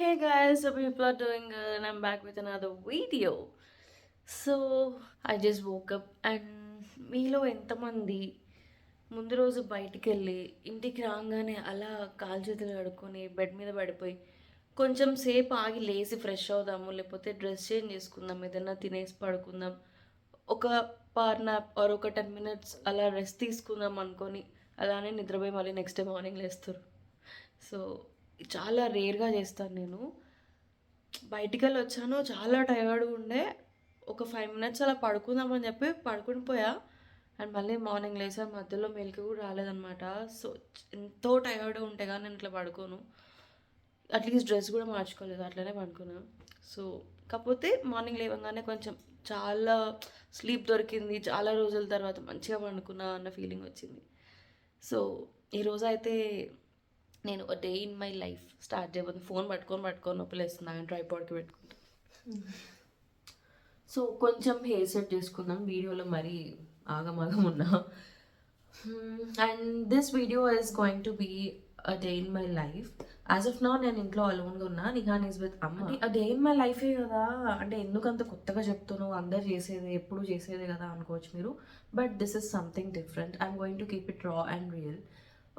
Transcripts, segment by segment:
Hey guys people are are doing good with I'm back so I just woke up and మీలో ఎంతమంది ముందు రోజు బయటికి వెళ్ళి ఇంటికి రాగానే అలా కాలు చేతులు కడుక్కొని బెడ్ మీద పడిపోయి కొంచెం సేపు ఆగి లేచి ఫ్రెష్ అవుదాము లేకపోతే డ్రెస్ చేంజ్ చేసుకుందాం ఏదైనా తినేసి పడుకుందాం ఒక పార్ నాప్ ఆర్ ఒక టెన్ మినిట్స్ అలా రెస్ట్ తీసుకుందాం అనుకొని అలానే నిద్రపోయి మళ్ళీ నెక్స్ట్ డే మార్నింగ్ లేస్తారు. సో చాలా రేర్గా చేస్తాను నేను. బయటికి వెళ్ళి వచ్చాను చాలా టైర్డ్గా ఉండే. ఒక ఫైవ్ మినిట్స్ అలా పడుకుందామని చెప్పి పడుకుని పోయా. అండ్ మళ్ళీ మార్నింగ్ లేసా మధ్యలో మెలకు కూడా రాలేదనమాట సో ఎంతో టైర్డ్గా ఉంటే కానీ నేను ఇట్లా పడుకోను. అట్లీస్ట్ డ్రెస్ కూడా మార్చుకోలేదు అట్లనే పడుకున్నాను సో కాకపోతే మార్నింగ్ లేవగానే కొంచెం చాలా స్లీప్ దొరికింది. చాలా రోజుల తర్వాత మంచిగా పండుకున్నా అన్న ఫీలింగ్ వచ్చింది. సో ఈరోజు అయితే నేను day in my life start చేయబోతుంది ఫోన్ పట్టుకొని పట్టుకొని నొప్పిలేస్తుంది కానీ ట్రైపాడ్కి పెట్టుకుంటా. సో కొంచెం హెయిర్ సెట్ చేసుకుందాం. వీడియోలో మరీ ఆగమాగం ఉన్నా. And this video is going to be a day in my life as of నా నేను ఇంట్లో అలోన్గా ఉన్నా. నిహాన్ ఈజ్ విత్ అమ్మ. ఆ డే ఇన్ మై లైఫే కదా? అంటే ఎందుకంత కొత్తగా చెప్తున్నావు? అందరు చేసేదే ఎప్పుడు చేసేదే కదా అనుకోవచ్చు మీరు. But this is something different I'm going to keep it raw and real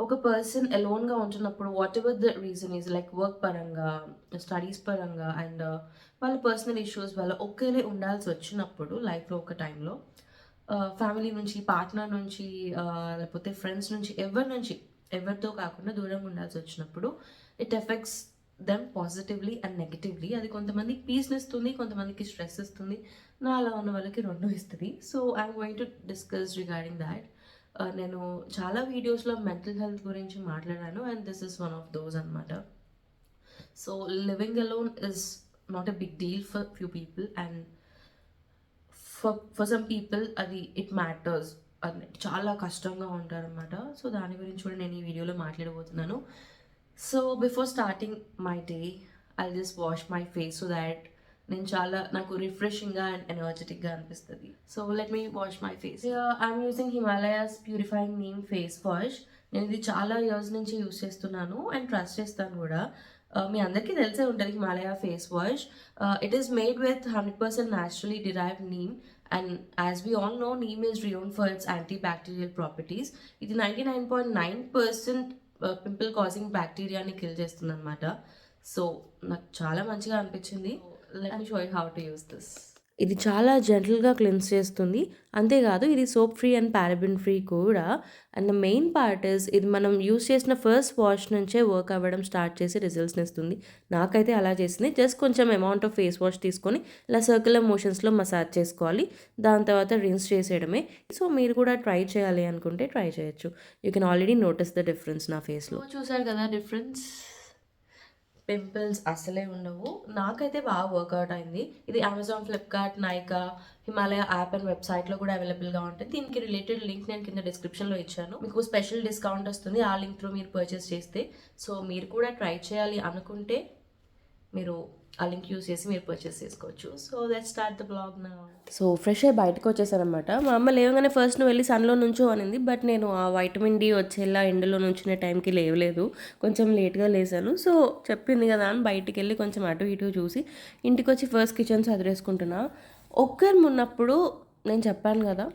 ఒక పర్సన్ ఎలోన్గా ఉంటున్నప్పుడు whatever the reason is like work పరంగా స్టడీస్ పరంగా అండ్ uh, వాళ్ళ పర్సనల్ ఇష్యూస్ వల్ల ఒకేలే ఉండాల్సి వచ్చినప్పుడు లైఫ్లో ఒక టైంలో ఫ్యామిలీ uh, నుంచి పార్ట్నర్ నుంచి uh, లేకపోతే ఫ్రెండ్స్ నుంచి ఎవరి నుంచి ఎవరితో కాకుండా దూరంగా ఉండాల్సి వచ్చినప్పుడు it effects them positively and negatively అది కొంతమందికి పీస్ని ఇస్తుంది కొంతమందికి స్ట్రెస్ ఇస్తుంది నా అలా ఉన్న వాళ్ళకి రెండు ఇస్తుంది. So I'm going to discuss regarding that నేను చాలా వీడియోస్లో మెంటల్ హెల్త్ గురించి మాట్లాడాను and this is one of those అనమాట so living alone is not a big deal for few people and for for some people అది it matters అది చాలా కష్టంగా ఉంటారనమాట సో దాని గురించి కూడా నేను ఈ వీడియోలో మాట్లాడబోతున్నాను. So before starting my day I just wash my face so that నేను చాలా నాకు రిఫ్రెషింగ్గా అండ్ ఎనర్జెటిక్గా అనిపిస్తుంది. So let me wash my face I'm using Himalayas purifying neem face wash నేను ఇది చాలా ఇయర్స్ నుంచి యూస్ చేస్తున్నాను అండ్ ట్రస్ట్ చేస్తాను కూడా. Uh, మీ అందరికీ తెలిసే ఉంటుంది Himalaya face wash it is made with hundred percent naturally derive neem and as we all know neem is renowned for its anti bacterial properties ఇది ninety nine point nine percent pimple causing బ్యాక్టీరియాని kill చేస్తుంది అనమాట so నాకు చాలా మంచిగా అనిపించింది. Let me show how to use this ఇది చాలా జెంటల్గా క్లెన్స్ చేస్తుంది. అంతేకాదు ఇది soap free and paraben free కూడా. And the main part is ఇది మనం యూస్ చేసిన ఫస్ట్ వాష్ నుంచే వర్క్ అవ్వడం స్టార్ట్ చేసి రిజల్ట్స్ని ఇస్తుంది నాకైతే అలా చేసింది. జస్ట్ కొంచెం అమౌంట్ ఆఫ్ ఫేస్ వాష్ తీసుకొని ఇలా సర్క్యులర్ మోషన్స్లో మసాజ్ చేసుకోవాలి. దాని తర్వాత రిన్స్ చేసేయడమే. సో మీరు కూడా ట్రై చేయాలి అనుకుంటే ట్రై చేయొచ్చు. You can already notice the difference నా ఫేస్లో చూసారు కదా డిఫరెన్స్ పింపుల్స్ అసలే ఉండవు. నాకైతే బాగా వర్కౌట్ అయింది. ఇది Amazon Flipkart Nykaa Himalaya app and వెబ్సైట్లో కూడా అవైలబుల్గా ఉంటుంది. దీనికి రిలేటెడ్ లింక్ నేను కింద డిస్క్రిప్షన్లో ఇచ్చాను. మీకు స్పెషల్ డిస్కౌంట్ వస్తుంది. ఆ లింక్ త్రూ మీరు పర్చేస్ చేస్తే. సో మీరు కూడా ట్రై చేయాలి అనుకుంటే మీరు ఆ లింక్ యూస్ చేసి మీరు పర్చేస్ చేసుకోవచ్చు. So that start the blog నా సో ఫ్రెష్ అయ్యి బయటకు వచ్చేసారనమాట మా అమ్మ లేవగానే ఫస్ట్ నువ్వు వెళ్ళి సన్లో నుంచో అనింది. బట్ నేను ఆ వైటమిన్ డి వచ్చేలా ఎండలో నుంచునే టైంకి లేవలేదు. కొంచెం లేట్గా లేసాను. సో చెప్పింది కదా అని బయటికి వెళ్ళి కొంచెం అటు ఇటు చూసి ఇంటికి వచ్చి ఫస్ట్ కిచెన్ చదివేసుకుంటున్నా ఒక్కరు ఉన్నప్పుడు నేను చెప్పాను కదా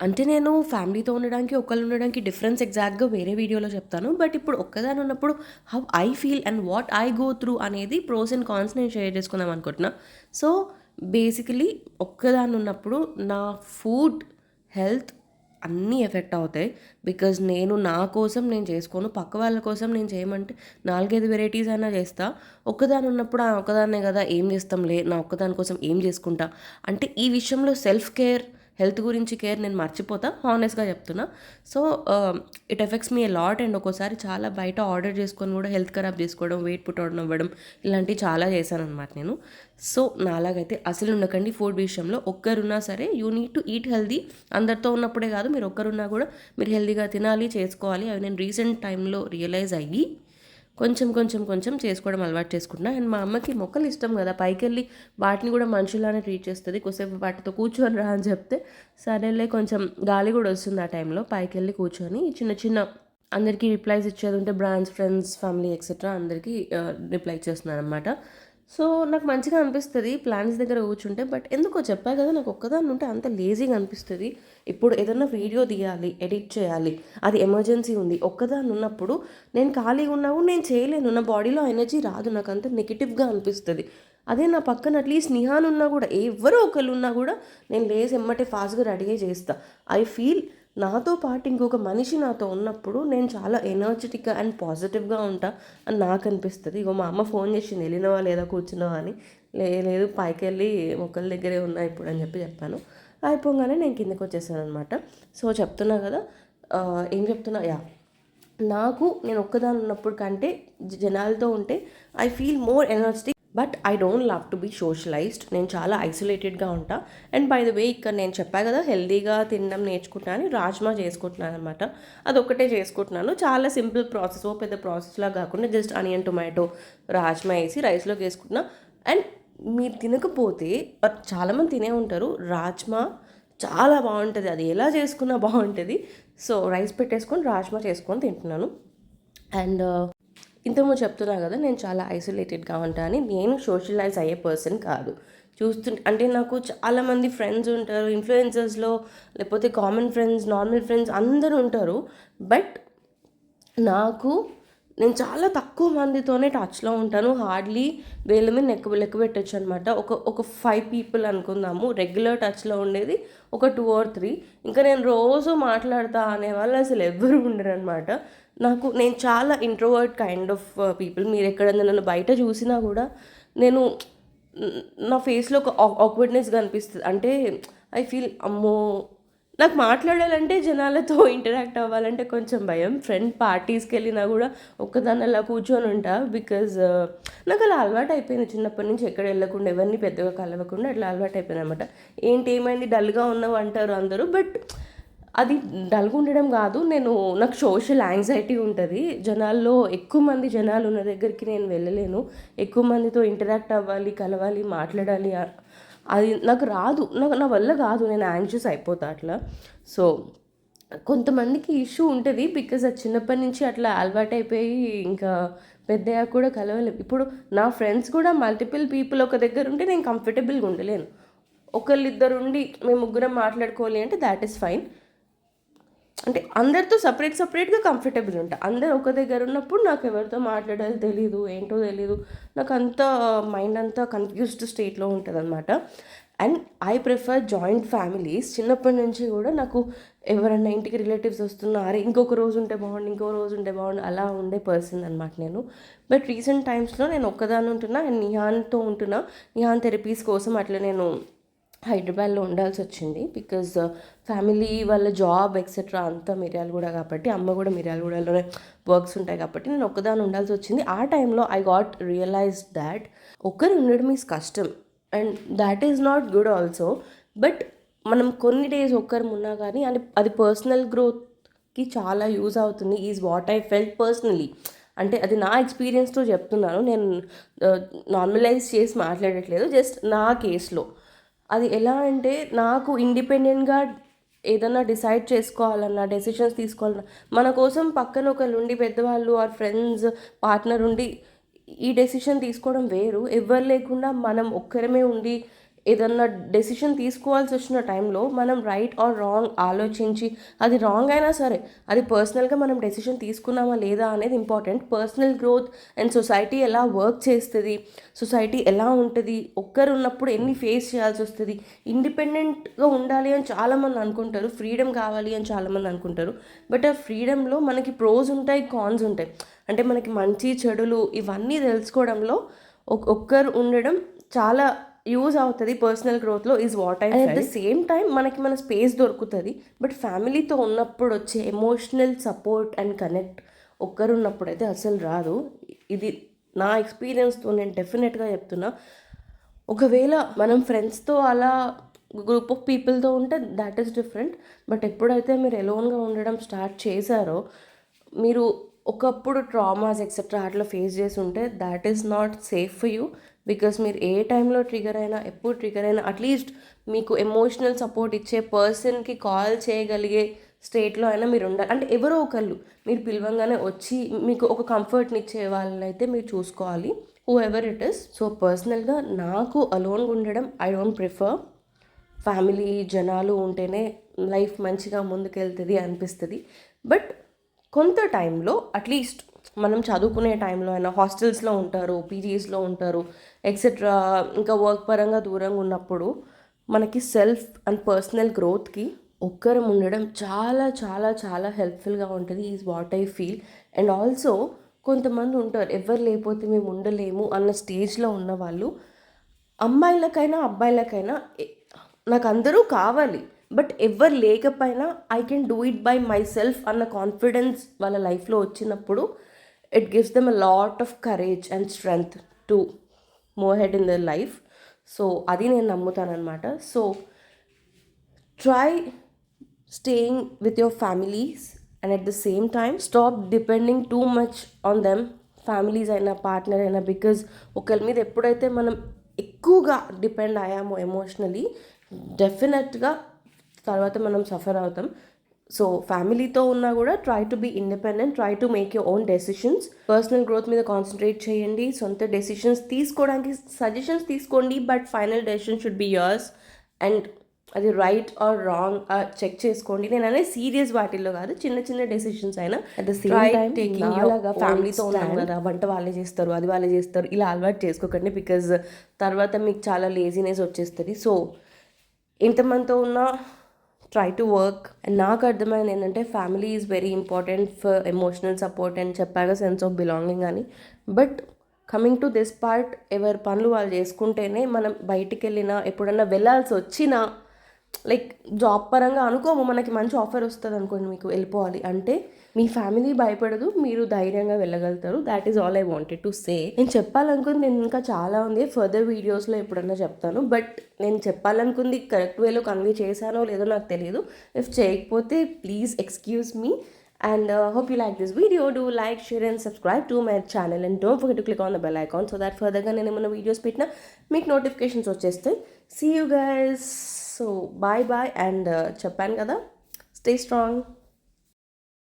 అంటే నేను ఫ్యామిలీతో ఉండడానికి ఒకళ్ళు ఉండడానికి డిఫరెన్స్ ఎగ్జాక్ట్గా వేరే వీడియోలో చెప్తాను. బట్ ఇప్పుడు ఒక్కదాని ఉన్నప్పుడు how I feel and what I go through అనేది ప్రోస్ అండ్ కాన్స్ నేను షేర్ చేసుకుందాం అనుకుంటున్నా. సో బేసికలీ ఒక్కదాని ఉన్నప్పుడు నా ఫుడ్ హెల్త్ అన్నీ ఎఫెక్ట్ అవుతాయి. బికాజ్ నేను నా కోసం నేను చేసుకోను పక్క వాళ్ళ కోసం నేను చేయమంటే నాలుగైదు వెరైటీస్ అయినా చేస్తా. ఒక్కదాని ఉన్నప్పుడు ఆ ఒక్కదాన్నే కదా ఏం చేస్తాంలే నా ఒక్కదాని కోసం ఏం చేసుకుంటా? అంటే ఈ విషయంలో సెల్ఫ్ కేర్ హెల్త్ గురించి కేర్ నేను మర్చిపోతా హానెస్ట్గా చెప్తున్నా. So it effects me lot and ఒక్కోసారి చాలా బయట ఆర్డర్ చేసుకొని కూడా హెల్త్ ఖరాబ్ చేసుకోవడం వెయిట్ పుట్టడం ఇవ్వడం అవ్వడం ఇలాంటివి చాలా చేశాను అనమాట నేను. సో నాలాగైతే అసలు ఉండకండి ఫుడ్ విషయంలో. ఒక్కరున్నా సరే you need to eat healthy అందరితో ఉన్నప్పుడే కాదు మీరు ఒక్కరున్నా కూడా మీరు హెల్దీగా తినాలి చేసుకోవాలి. అవి నేను రీసెంట్ టైంలో రియలైజ్ అయ్యి కొంచెం కొంచెం కొంచెం చేసుకోవడం అలవాటు చేసుకుంటున్నా. అండ్ మా అమ్మకి మొక్కలు ఇష్టం కదా పైకి వెళ్ళి వాటిని కూడా మనుషులానే ట్రీట్ చేస్తుంది. కొద్దిసేపు వాటితో కూర్చొని రా అని చెప్తే సరేలే కొంచెం గాలి కూడా వస్తుంది ఆ టైంలో పైకి వెళ్ళి కూర్చొని చిన్న చిన్న అందరికీ రిప్లైస్ ఇచ్చేది ఉంటే బ్రాండ్స్ ఫ్రెండ్స్ ఫ్యామిలీ ఎక్సెట్రా అందరికీ రిప్లై ఇచ్చేస్తున్నాను అనమాట సో నాకు మంచిగా అనిపిస్తుంది ప్లాన్స్ దగ్గర కూర్చుంటే బట్ ఎందుకో చెప్పా కదా నాకు ఒక్కదాన్ని ఉంటే అంత లేజీగా అనిపిస్తుంది. ఇప్పుడు ఏదైనా వీడియో తీయాలి ఎడిట్ చేయాలి అది ఎమర్జెన్సీ ఉంది ఒక్కదాన్ని ఉన్నప్పుడు నేను ఖాళీగా ఉన్నావు నేను చేయలేను నా బాడీలో ఎనర్జీ రాదు నాకు అంత నెగిటివ్గా అనిపిస్తుంది. అదే నా పక్కన అట్లీస్ట్ నిహాన్ ఉన్నా కూడా ఎవరో ఒకళ్ళు ఉన్నా కూడా నేను లేసి ఎమ్మటే ఫాస్ట్గా రెడీ చేస్తాను చేస్తా. ఐ ఫీల్ నాతో పాటు ఇంకొక మనిషి నాతో ఉన్నప్పుడు నేను చాలా ఎనర్జెటిక్గా అండ్ పాజిటివ్గా ఉంటా అని నాకు అనిపిస్తుంది. ఇగో మా అమ్మ ఫోన్ చేసింది వెళ్ళినవా లేదా కూర్చున్నావా? అని. లే లేదు పైకి వెళ్ళి మొక్కల దగ్గరే ఉన్నా ఇప్పుడు అని చెప్పి చెప్పాను. అయిపోగానే నేను కిందకి వచ్చేసాను అనమాట సో చెప్తున్నా కదా ఏం చెప్తున్నా? యా. నాకు నేను ఒక్కదాని ఉన్నప్పుడు కంటే జనాలతో ఉంటే I feel more energetic but I don't love to be socialized నేను చాలా ఐసోలేటెడ్గా ఉంటా. అండ్ బై ద వే ఇక్కడ నేను చెప్పా కదా హెల్దీగా తినడం నేర్చుకుంటున్నాను రాజ్మా చేసుకుంటున్నాను అనమాట అదొక్కటే చేసుకుంటున్నాను. చాలా సింపుల్ ప్రాసెస్ ఓ పెద్ద ప్రాసెస్లా కాకుండా జస్ట్ ఆనియన్ టొమాటో రాజ్మా వేసి రైస్లోకి వేసుకుంటున్నా అండ్ మీరు తినకపోతే చాలామంది తినే ఉంటారు రాజ్మా చాలా బాగుంటుంది. అది ఎలా చేసుకున్నా బాగుంటుంది. సో రైస్ పెట్టేసుకొని రాజ్మా చేసుకొని తింటున్నాను. అండ్ ఇంతకుముందు చెప్తున్నా కదా నేను చాలా ఐసోలేటెడ్గా ఉంటాను నేను సోషలైజ్ అయ్యే పర్సన్ కాదు. చూస్తుంటే అంటే నాకు చాలామంది ఫ్రెండ్స్ ఉంటారు ఇన్ఫ్లుయెన్సర్స్లో లేకపోతే కామన్ ఫ్రెండ్స్ నార్మల్ ఫ్రెండ్స్ అందరూ ఉంటారు. బట్ నాకు నేను చాలా తక్కువ మందితోనే టచ్లో ఉంటాను. హార్డ్లీ వేల మీద లెక్క లెక్క పెట్టచ్చు అనమాట ఒక ఒక ఫైవ్ పీపుల్ అనుకుందాము. రెగ్యులర్ టచ్లో ఉండేది ఒక టూ ఆర్ త్రీ. ఇంకా నేను రోజు మాట్లాడతా అనే వాళ్ళు అసలు ఎవ్వరు ఉండరు అనమాట నాకు నేను చాలా ఇంట్రోవర్ట్ కైండ్ ఆఫ్ పీపుల్ మీరు ఎక్కడైనా నన్ను బయట చూసినా కూడా నేను నా ఫేస్లో ఒక ఆక్వర్డ్నెస్ కనిపిస్తుంది. అంటే ఐ ఫీల్ అమ్మో. నాకు మాట్లాడాలంటే జనాలతో ఇంటరాక్ట్ అవ్వాలంటే కొంచెం భయం. ఫ్రెండ్ పార్టీస్కి వెళ్ళినా కూడా ఒక్కదాన్ని అలా కూర్చొని ఉంటా బికాజ్ uh, నాకు అలా అలవాటు అయిపోయింది చిన్నప్పటి నుంచి. ఎక్కడ వెళ్ళకుండా ఎవరిని పెద్దగా కలవకుండా అట్లా అలవాటు అయిపోయింది అనమాట ఏంటి ఏమైంది? డల్గా ఉన్నావు అంటారు అందరూ బట్ అది డల్గా ఉండడం కాదు నేను నాకు సోషల్ యాంగ్జైటీ ఉంటుంది. జనాల్లో ఎక్కువ మంది జనాలు ఉన్న దగ్గరికి నేను వెళ్ళలేను. ఎక్కువ మందితో ఇంటరాక్ట్ అవ్వాలి కలవాలి మాట్లాడాలి అది నాకు రాదు. నాకు నా వల్ల కాదు నేను యాంగ్షియస్ అయిపోతా అట్లా. సో కొంతమందికి ఇష్యూ ఉంటుంది బికాజ్ అది చిన్నప్పటి నుంచి అట్లా అలవాటు అయిపోయి ఇంకా పెద్దయ్యాక కూడా కలవలేము ఇప్పుడు నా ఫ్రెండ్స్ కూడా మల్టిపుల్ పీపుల్ ఒక దగ్గర ఉంటే నేను కంఫర్టబుల్గా ఉండలేను. ఒకళ్ళిద్దరు ఉండి మేము ముగ్గురం మాట్లాడుకోవాలి అంటే దాట్ ఈస్ ఫైన్ అంటే అందరితో సపరేట్ సపరేట్గా కంఫర్టబుల్ ఉంటా. అందరు ఒక దగ్గర ఉన్నప్పుడు నాకు ఎవరితో మాట్లాడాలో తెలీదు ఏంటో తెలీదు. నాకు అంత మైండ్ అంతా కన్ఫ్యూజ్డ్ స్టేట్లో ఉంటుంది అనమాట and I prefer joint families చిన్నప్పటి నుంచి కూడా నాకు ఎవరన్నా ఇంటికి రిలేటివ్స్ వస్తున్నారే ఇంకొక రోజు ఉంటే బాగుండు ఇంకో రోజు ఉంటే బాగుండు అలా ఉండే పర్సన్ అనమాట నేను. బట్ రీసెంట్ టైమ్స్లో నేను ఒక్కదాని ఉంటున్నా అండ్ నిహాన్తో ఉంటున్నా. నిహాన్ థెరపీస్ కోసం అట్లా నేను హైదరాబాద్లో ఉండాల్సి వచ్చింది బికాజ్ ఫ్యామిలీ uh, వాళ్ళ జాబ్ ఎక్సెట్రా అంతా మిర్యాలగూడ కాబట్టి అమ్మ కూడా మిర్యాలగూడలోనే వర్క్స్ ఉంటాయి కాబట్టి నేను ఒక్కదాని ఉండాల్సి వచ్చింది ఆ టైంలో ఐ గాట్ రియలైజ్ దాట్ ఒక్కరు ఉండడం ఈజ్ కష్టం. And that is not good also but మనం కొన్ని డేస్ ఒక్కరు ఉన్నా కానీ అది అది పర్సనల్ గ్రోత్కి చాలా యూజ్ అవుతుంది. Is what I felt personally అంటే అది నా ఎక్స్పీరియన్స్తో చెప్తున్నాను. నేను uh, నార్మలైజ్ చేసి మాట్లాడట్లేదు. జస్ట్ నా కేసులో అది ఎలా అంటే నాకు ఇండిపెండెంట్గా ఏదన్నా డిసైడ్ చేసుకోవాలన్నా డెసిషన్స్ తీసుకోవాలన్నా మన కోసం పక్కన ఒకళ్ళు ఉండి పెద్దవాళ్ళు ఆర్ ఫ్రెండ్స్ పార్ట్నర్ ఉండి ఈ డెసిషన్ తీసుకోవడం వేరు. ఎవరు లేకుండా మనం ఒక్కరమే ఉండి ఏదన్నా డెసిషన్ తీసుకోవాల్సి వచ్చిన టైంలో మనం రైట్ ఆర్ రాంగ్ ఆలోచించి అది రాంగ్ అయినా సరే అది పర్సనల్గా మనం డెసిషన్ తీసుకున్నామా లేదా అనేది important personal growth and society ఎలా వర్క్ చేస్తుంది సొసైటీ ఎలా ఉంటుంది ఒక్కరు ఉన్నప్పుడు ఎన్ని ఫేస్ చేయాల్సి వస్తుంది ఇండిపెండెంట్గా ఉండాలి అని చాలామంది అనుకుంటారు ఫ్రీడమ్ కావాలి అని చాలామంది అనుకుంటారు బట్ ఆ ఫ్రీడమ్లో మనకి ప్రోస్ ఉంటాయి కాన్స్ ఉంటాయి. అంటే మనకి మంచి చెడులు ఇవన్నీ తెలుసుకోవడంలో ఒక్కరు ఉండడం చాలా యూజ్ అవుతుంది personal గ్రోత్లో is what I at the same time మనకి మన స్పేస్ దొరుకుతుంది బట్ ఫ్యామిలీతో ఉన్నప్పుడు వచ్చే ఎమోషనల్ సపోర్ట్ అండ్ కనెక్ట్ ఒక్కరు ఉన్నప్పుడు అయితే అసలు రాదు. ఇది నా ఎక్స్పీరియన్స్తో నేను డెఫినెట్గా చెప్తున్నా. ఒకవేళ మనం ఫ్రెండ్స్తో అలా గ్రూప్ ఆఫ్ పీపుల్తో ఉంటే దాట్ ఈస్ డిఫరెంట్ బట్ ఎప్పుడైతే మీరు ఎలోన్గా ఉండడం స్టార్ట్ చేశారో మీరు ఒకప్పుడు ట్రామాస్ ఎక్సెట్రా అట్లా ఫేస్ చేసి ఉంటే that is not safe for you because మీరు ఏ టైంలో ట్రిగర్ అయినా ఎప్పుడు ట్రిగర్ అయినా అట్లీస్ట్ మీకు ఎమోషనల్ సపోర్ట్ ఇచ్చే పర్సన్కి కాల్ చేయగలిగే స్టేట్లో అయినా మీరు ఉండాలి. అంటే ఎవరో ఒకళ్ళు మీరు పిలవంగానే వచ్చి మీకు ఒక కంఫర్ట్ని ఇచ్చే వాళ్ళనైతే మీరు చూసుకోవాలి. Whoever it is so పర్సనల్గా నాకు అలోన్గా ఉండడం ఐ డోంట్ ప్రిఫర్ ఫ్యామిలీ జనాలు ఉంటేనే లైఫ్ మంచిగా ముందుకెళ్తుంది అనిపిస్తుంది. బట్ కొంత టైంలో అట్లీస్ట్ మనం చదువుకునే టైంలో అయినా హాస్టల్స్లో ఉంటారు పీజీస్లో ఉంటారు ఎక్సెట్రా ఇంకా వర్క్ పరంగా దూరంగా ఉన్నప్పుడు మనకి సెల్ఫ్ అండ్ పర్సనల్ గ్రోత్కి ఒక్కరం ఉండడం చాలా చాలా చాలా హెల్ప్ఫుల్గా ఉంటుంది is what I feel and also కొంతమంది ఉంటారు ఎవరు లేకపోతే మేము ఉండలేము అన్న స్టేజ్లో ఉన్న వాళ్ళు అమ్మాయిలకైనా అబ్బాయిలకైనా నాకు అందరూ కావాలి బట్ ఎవరు లేకపోయినా I can do it by myself అన్న కాన్ఫిడెన్స్ వాళ్ళ లైఫ్లో వచ్చినప్పుడు it gives them a lot of courage and strength to move head in their life so అది నేను నమ్ముతానమాట so try staying with your families and at the same time stop depending too much on them families అయినా partner అయినా because ఒకరి మీద ఎప్పుడైతే మనం ఎక్కువగా depend అయ్యామో emotionally డెఫినెట్గా తర్వాత మనం సఫర్ అవుతాం. సో ఫ్యామిలీతో ఉన్నా కూడా try to be independent try to make your own decisions personal growth మీద కాన్సన్ట్రేట్ చేయండి. సొంత డెసిషన్స్ తీసుకోవడానికి సజెషన్స్ తీసుకోండి but final decision should be yours and అది రైట్ ఆర్ రాంగ్ చెక్ చేసుకోండి. నేను అనేది సీరియస్ వాటిల్లో కాదు చిన్న చిన్న డెసిషన్స్ అయినా. At the same time taking అలాగా ఫ్యామిలీతో ఉన్నాం కదా వంట వాళ్ళే చేస్తారు అది వాళ్ళే చేస్తారు ఇలా అలవాటు చేసుకోకండి బికాజ్ తర్వాత మీకు చాలా లేజినెస్ వచ్చేస్తుంది. సో ఎంతమందితో ఉన్నా ట్రై టు వర్క్ అండ్ నాకు అర్థమైంది ఏంటంటే family is very important for emotional support and చెప్పాక సెన్స్ ఆఫ్ బిలాంగింగ్ అని. But coming to this part ఎవరి పనులు వాళ్ళు చేసుకుంటేనే మనం బయటికి వెళ్ళినా ఎప్పుడన్నా వెళ్ళాల్సి వచ్చినా లైక్ జాబ్ పరంగా అనుకోము మనకి మంచి ఆఫర్ వస్తుంది అనుకోండి మీకు వెళ్ళిపోవాలి. అంటే మీ ఫ్యామిలీ భయపడదు మీరు ధైర్యంగా వెళ్ళగలుగుతారు. That is all I wanted to say నేను చెప్పాలనుకుంది నేను ఇంకా చాలా ఉంది. ఫర్దర్ వీడియోస్లో ఎప్పుడన్నా చెప్తాను. బట్ నేను చెప్పాలనుకుంది కరెక్ట్ వేలో కన్వే చేశానో లేదో నాకు తెలియదు ఇఫ్ చేయకపోతే please excuse me And uh, hope you like this video. Do like, share, and subscribe to my channel. And don't forget to click on the bell icon so that further నేను ఏమైనా videos పెట్టినా మీకు notifications వచ్చేస్తాయి. See you guys so bye bye and చెప్పాను కదా. Stay strong